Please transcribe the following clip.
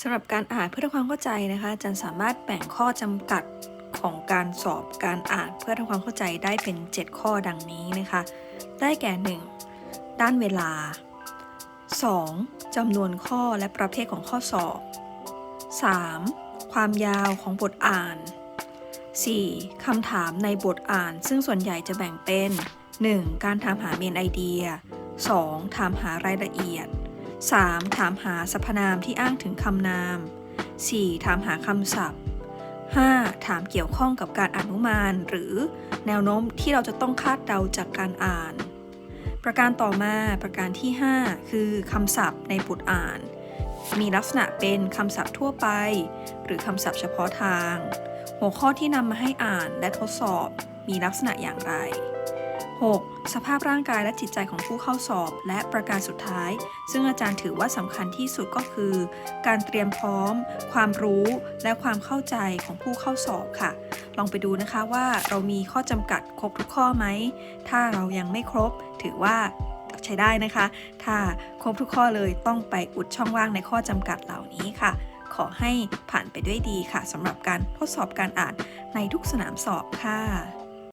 สำหรับการอ่านเพื่อทำความเข้าใจนะคะอาจารย์สามารถแบ่งข้อจำกัดของการสอบการอ่านเพื่อทำความเข้าใจได้เป็น 7 ข้อดังนี้นะคะ ได้แก่ 1. ด้านเวลา 2. จำนวนข้อและประเภทของข้อสอบ 3. ความยาวของบทอ่าน 4. คำถามในบทอ่าน ซึ่งส่วนใหญ่จะแบ่งเป็น 1. การถามหาเมนไอเดีย 2. ถามหารายละเอียด 3. ถามหาสรรพนามที่อ้างถึงคำนาม 4. ถามหาคำศัพท์ 5. ถามเกี่ยวข้องกับการอนุมาน หรือแนวโน้มที่เราจะต้องคาดเดาจากการอ่าน ประการต่อมาประการที่ 5 คือคำศัพท์ในบทอ่าน มีลักษณะเป็นคำศัพท์ทั่วไป หรือคำศัพท์เฉพาะทาง หัวข้อที่นำมาให้อ่านและทดสอบมีลักษณะอย่างไร 6. สภาพร่างกายและจิตใจของผู้เข้าสอบ และประการสุดท้าย ซึ่งอาจารย์ถือว่าสำคัญที่สุดก็คือ การเตรียมพร้อม ความรู้และความเข้าใจของผู้เข้าสอบค่ะ ลองไปดูนะคะว่าเรามีข้อจำกัดครบทุกข้อไหม ถ้าเรายังไม่ครบ ถือว่าใช้ได้นะคะ ถ้าครบทุกข้อเลยต้องไปอุดช่องว่างในข้อจำกัดเหล่านี้ค่ะ ขอให้ผ่านไปด้วยดีค่ะสำหรับการทดสอบการอ่านในทุกสนามสอบค่ะ